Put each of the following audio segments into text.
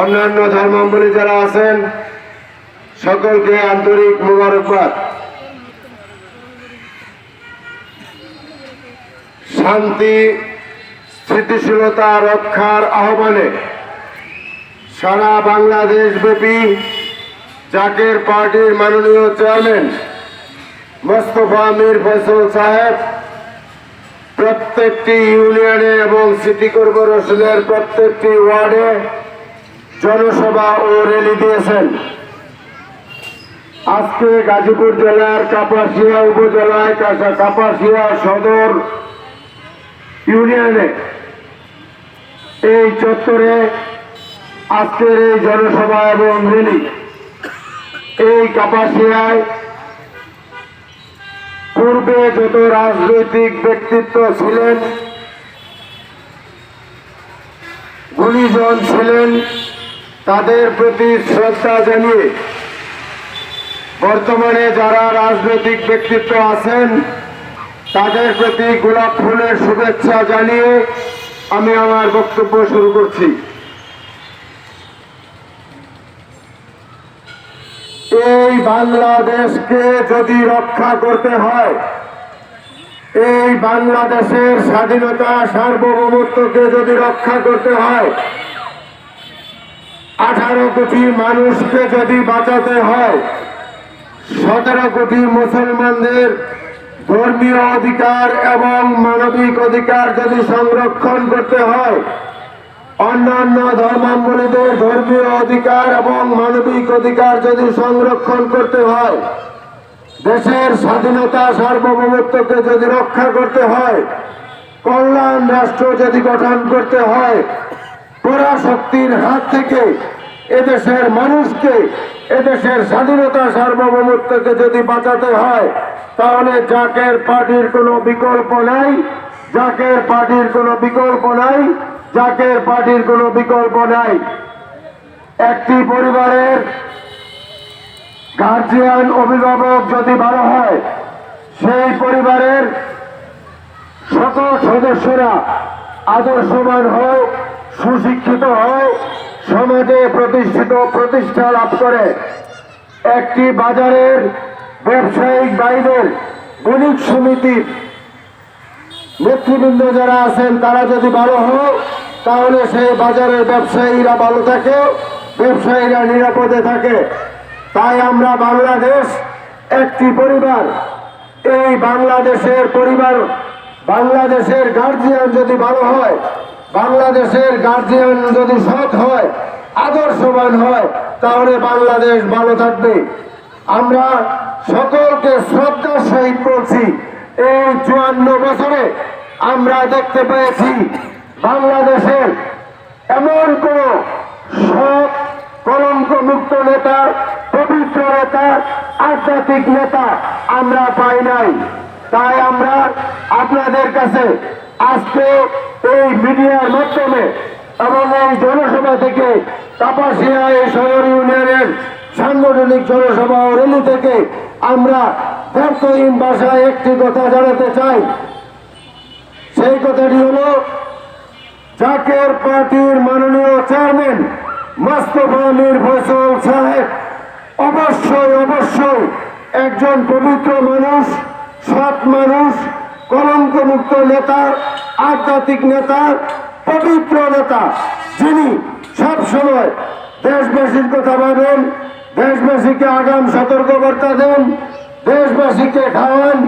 অন্যান্য ধর্মাবলী যারা আছেন, সকলকে আন্তরিক মুবারকবাদ। শান্তি, স্থিতিশীলতা রক্ষার আহ্বানে সারা বাংলাদেশ ব্যাপী জাকের পার্টির মাননীয় চেয়ারম্যান মোস্তফা মীর ফয়সল সাহেব প্রত্যেকটি ইউনিয়নে এবং সিটি কর্পোরেশনের প্রত্যেকটি ওয়ার্ডে জনসভা ও র্যালি দিয়েছেন। আজকে গাজীপুর জেলার কাপাসিয়া উপজেলায় কাপাসিয়া সদর ইউনিয়নে এই চত্বরে আজকের এই জনসভা এবং র্যালি এই কাপাসিয়ায় পূর্বে যত রাজনৈতিক ব্যক্তিত্ব ছিলেন, গুণীজন ছিলেন, তাদের প্রতি শ্রদ্ধা জানিয়ে বর্তমানে যারা রাজনৈতিক ব্যক্তিত্ব আছেন, তাদের প্রতি গোলাপ ফুলের শুভেচ্ছা জানিয়ে আমি আমার বক্তব্য শুরু করছি। এই বাংলাদেশকে যদি রক্ষা করতে হয়, এই বাংলাদেশের স্বাধীনতা সার্বভৌমত্বকে যদি রক্ষা করতে হয়, আঠারো কোটি মানুষকে যদি বাঁচাতে হয়, সতেরো কোটি মুসলমানদের ধর্মীয় অধিকার এবং মানবিক অধিকার যদি সংরক্ষণ করতে হয় অন্যান্য ধর্মাবলীদের ধর্মীয় অধিকার এবং মানবিক অধিকার যদি সংরক্ষণ করতে হয়, দেশের স্বাধীনতা সার্বভৌমত্বকে যদি রক্ষা করতে হয়, কল্যাণ রাষ্ট্র যদি গঠন করতে হয়, পরাশক্তির হাত থেকে এদেশের মানুষকে, এদেশের স্বাধীনতা সার্বভৌমত্বকে যদি বাঁচাতে হয়, তাহলে জাকের পার্টির কোনো বিকল্প নাই, জাকের পার্টির কোনো বিকল্প নাই। জাকের পার্টির কোনো বিকল্প নাই। একটি পরিবারের গার্জিয়ান অভিভাবক যদি ভালো হয়, সেই পরিবারের সকল সদস্যরা আদর্শবান হয় সুশিক্ষিত হয় সমাজে প্রতিষ্ঠিত, প্রতিষ্ঠা লাভ করে। একটি বাজারের ব্যবসায়িক বাইরের বণিক সমিতির নেতৃবৃন্দ যারা আছেন, তারা যদি ভালো হয় তাহলে সেই বাজারের ব্যবসায়ীরা ভালো থাকে, ব্যবসায়ীরা নিরাপদে থাকে। তাই আমরা বাংলাদেশ একটি পরিবার। এই বাংলাদেশের পরিবার, বাংলাদেশের গার্জিয়ান যদি ভালো হয়, বাংলাদেশের গার্জিয়ান যদি সৎ হয়, আদর্শবান হয়, তাহলে বাংলাদেশ ভালো থাকবে। আমরা সকলকে শ্রদ্ধার সহিত বলছি, এই চুয়ান্ন বছরে আমরা দেখতে পেয়েছি বাংলাদেশের এমন কোন সৎ কলঙ্ক মুক্ত নেতা, পবিত্র নেতা, আধ্যাত্মিক নেতা আমরা পাই নাই। তাই আমরা আপনাদের কাছে আজকে এই মিডিয়ার মাধ্যমে এবং এই জনসভা থেকে তাপাসিয়া এই সদর ইউনিয়নের সাংগঠনিক জনসভা ও র্যালি থেকে আমরা ব্যর্থহীন ভাষায় একটি কথা জানাতে চাই। সেই কথাটি হলো জাকের পার্টির মাননীয় চেয়ারম্যান মোস্তফা মীর ফয়সল সাহেব, অবশ্যই অবশ্যই একজন পবিত্র মানুষ, সৎ মানুষ, কলঙ্কমুক্ত নেতা আধ্যাত্মিক নেতা পবিত্র নেতা, যিনি সব সময় দেশবাসীর কথা ভাবেন, দেশবাসীকে আগাম সতর্কবার্তা দেন, দেশবাসীকে খাওয়ান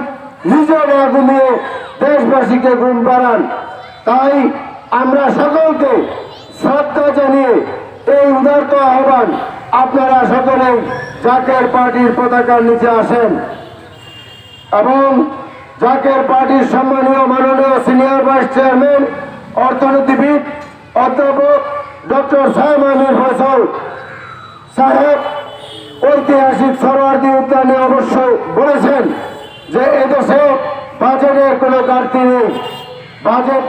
নিজে না দেশবাসীকে ঘুম পাড়ান। তাই আমরা সকলকে শ্রদ্ধা জানিয়ে এই উদারত আহ্বান আপনারা সকলেই জাকের পার্টির পতাকার নিচে আসেন। এবং জাকের পার্টির সম্মানীয় মাননীয় সিনিয়র ভাইস চেয়ারম্যান, অর্থনীতিবিদ, অধ্যাপক ডক্টর সাহেব আমির ফসল সাহেব ঐতিহাসিক সরোয়ার্দী উদ্যানে অবশ্য বলেছেন যে এদেশে বাজেটের কোনো ঘাটতি নেই। বাজেট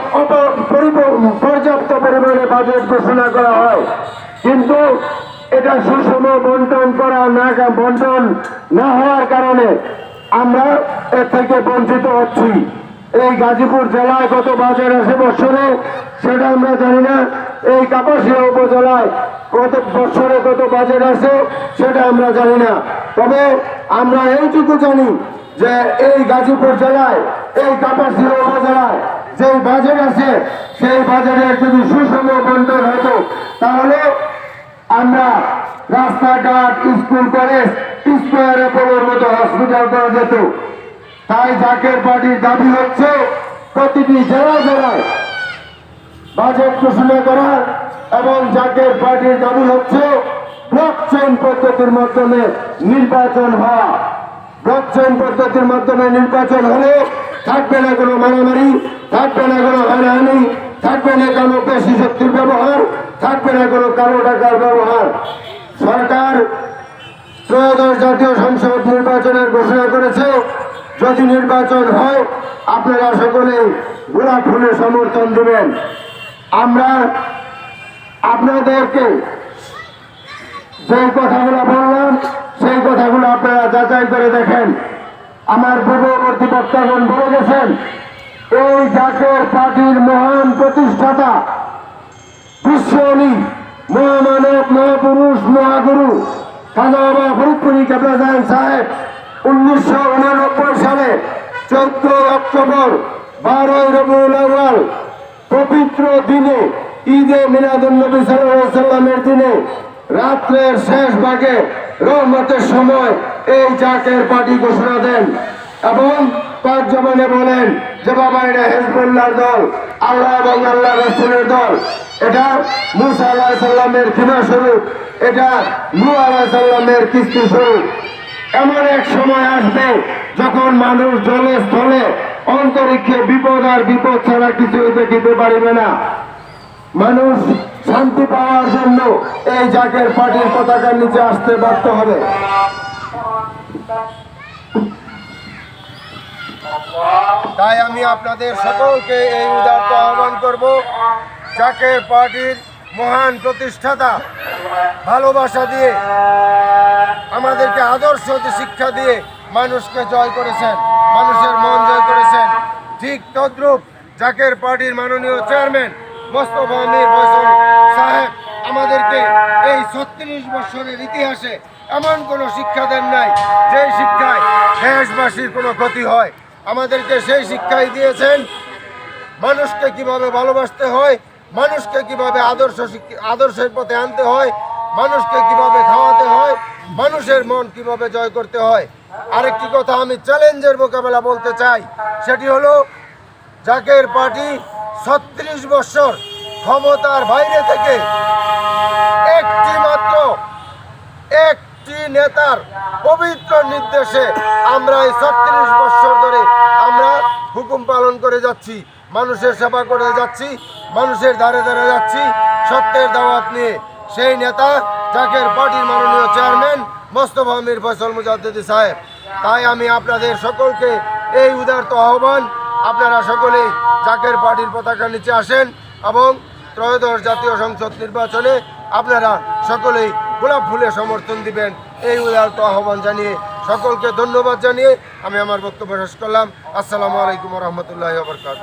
পর্যাপ্ত পরিমাণে বাজেট ঘোষণা করা হয়। কিন্তু এটা সুষম বন্টন করা না, বন্টন না হওয়ার কারণে আমরা এর থেকে বঞ্চিত হচ্ছি। এই গাজীপুর জেলায় কত বাজার আছে বছরে সেটা আমরা জানি না। এই কাপাসিয়া উপজেলায় কত বছরে কত বাজেট আছে, সেটা আমরা জানি না। তবে আমরা এইটুকু জানি যে এই গাজীপুর জেলায়, এই কাপাসিয়া উপজেলায় যে বাজার আছে, সেই বাজারে যদি সুষম বন্টন হতো, তাহলে আমরা রাস্তাঘাট, স্কুল, কলেজ, স্কোয়ারে পড়ার মতো হসপিটাল করা যেত। তাই জাকের পার্টির দাবি হচ্ছে, প্রতিটি জেলায় জেলায় বাজেট ঘোষণা করা এবং জাকের পার্টির দাবি হচ্ছে ব্লক চেইন পদ্ধতির মাধ্যমে নির্বাচন হওয়া। ব্লক চেইন পদ্ধতির মাধ্যমে নির্বাচন হলে থাকবে না কোনো মারামারি, থাকবে না কোনো হানাহানি থাকবে না কোনো পেশি শক্তির ব্যবহার, থাকবে না কোনো কালো টাকার ব্যবহার। সরকার ত্রয়োদশ জাতীয় সংসদ নির্বাচনের ঘোষণা করেছে, যদি নির্বাচন হয়, আপনারা সকলে গোলাপ ফুলে সমর্থন দেবেন। আমরা আপনাদেরকে যে কথাগুলো বললাম, সেই কথাগুলো আপনারা যাচাই করে দেখেন। আমার পূর্ববর্তী বক্তাগণ বলে গেছেন, এই জাতীয় পার্টির মহান প্রতিষ্ঠাতা বিশ্বনী মহামানব, মহাপুরুষ, মহাগুরু খাজা বাবা ফরিদপুরি কেবলাজান সাহেব, উনিশশো উনানব্বই সালে চোদ্দ অক্টোবর বারোই রবিউল আউয়াল, পবিত্র দিনে, ঈদে মিলাদুন্নবী সাল্লাল্লাহু সাল্লামের দিনে, রাত্রের শেষ ভাগে রহমতের সময় এই জাকের পার্টি ঘোষণা দেন এবং পাঁচ জমানে বলেন যে বাবা, এটা হেজবুল্লাহর দল, আল্লাহ এবং আল্লাহ রসুলের দল। এটা মুসা আল্লাহ সাল্লামের খিনা স্বরূপ, এটা নু আল্লাহ সাল্লামের কিস্তি স্বরূপ। এমন এক সময় আসবে যখন মানুষ জলে স্থলে অন্তরিক্ষে বিপদ আর বিপদ ছাড়া কিছু দেখিতে পারিবে না। মানুষ শান্তি পাওয়ার জন্য এই জাকের পার্টির পতাকার নিচে আসতে বাধ্য হবে। তাই আমি আপনাদের সকলকে এই উদার্ত আহ্বান করব, জাকের পার্টির মহান প্রতিষ্ঠাতা ভালোবাসা দিয়ে, আমাদেরকে আদর্শ শিক্ষা দিয়ে মানুষকে জয় করেছেন, মানুষের মন জয় করেছেন। ঠিক তদ্রূপ জাকের পার্টির মাননীয় চেয়ারম্যান মোস্তফা ফয়সল সাহেব, আমাদেরকে এই ছত্রিশ বছরের ইতিহাসে এমন কোনো শিক্ষা দেন নাই যে শিক্ষায় দেশবাসীর কোনো ক্ষতি হয়। আমাদেরকে সেই শিক্ষাই দিয়েছেন। মানুষকে কীভাবে ভালোবাসতে হয়, মানুষকে কীভাবে আদর্শ আদর্শের পথে আনতে হয়, মানুষকে কীভাবে খাওয়াতে হয়, মানুষের মন কীভাবে জয় করতে হয়। আরেকটি কথা আমি চ্যালেঞ্জের মোকাবেলা বলতে চাই, সেটি হলো জাকের পার্টি ছত্রিশ বছর ক্ষমতার বাইরে থেকে একটি মাত্র একটি নেতার পবিত্র নির্দেশে আমরা এই ছত্রিশ বছর ধরে আমরা হুকুম পালন করে যাচ্ছি, মানুষের সেবা করে যাচ্ছি, মানুষের ধারে ধারে যাচ্ছি। সত্যের দাওয়াত নিয়ে সেই নেতা জাকের পার্টির মাননীয় চেয়ারম্যান মোস্তফা আমির ফয়সল মুজাদ্দিদি সাহেব। তাই আমি আপনাদের সকলকে এই উদারত আহ্বান আপনারা সকলে জাকের পার্টির পতাকা নিচে আসেন এবং ত্রয়োদশ জাতীয় সংসদ নির্বাচনে আপনারা সকলেই গোলাপ ফুলে সমর্থন দিবেন। এই উদারত আহ্বান জানিয়ে সকলকে ধন্যবাদ জানিয়ে আমি আমার বক্তব্য শেষ করলাম। আসসালামু আলাইকুম রহমতুল্লাহ বরকাত